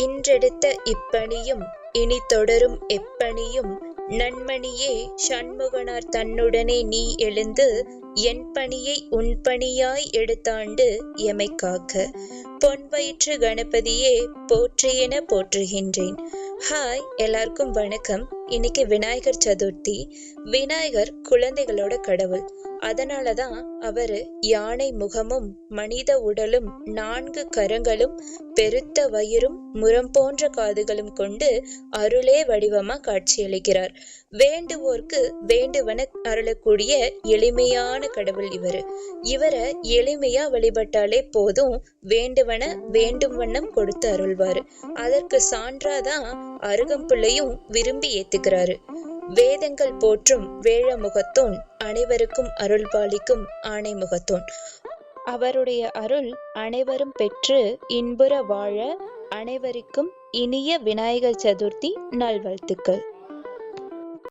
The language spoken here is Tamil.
இன்றெடுத்த இப்பணியும் இனி தொடரும் எப்பணியும் நன்மணியே சண்முகனார் தன்னுடனே நீ எழுந்து என் பணியை உன் பணியாய் எடுத்தாண்டு எமை காக்க. பொன் வயிற்று கணபதியே போற்றியென போற்றுகின்றேன். ஹாய் எல்லாருக்கும் வணக்கம். இன்னைக்கு விநாயகர் சதுர்த்தி. விநாயகர் குழந்தைகளோட கடவுள். அதனாலதான் அவரு யானை முகமும் மனித உடலும் நான்கு கரங்களும் பெருத்த வயிறும் முரம் போன்ற காதுகளும் கொண்டு அருளே வடிவமா காட்சியளிக்கிறார். வேண்டுவோர்க்கு வேண்டுவன அருளக்கூடிய எளிமையான கடவுள் இவரு. இவரை எளிமையா வழிபட்டாலே போதும் வேண்டுவன வேண்டும் வண்ணம் கொடுத்து அருள்வாரு. அதற்கு சான்றாதான் அருகம்புள்ளையும் விரும்பி ஏத்துக்கிறாரு. வேதங்கள் போற்றும் வேழ முகத்தோன் அனைவருக்கும் அருள் பாலிக்கும் ஆணை முகத்தோன் அவருடைய அருள் அனைவரும் பெற்று இன்புற வாழ அனைவருக்கும் இனிய விநாயகர் சதுர்த்தி நல்வாழ்த்துக்கள்.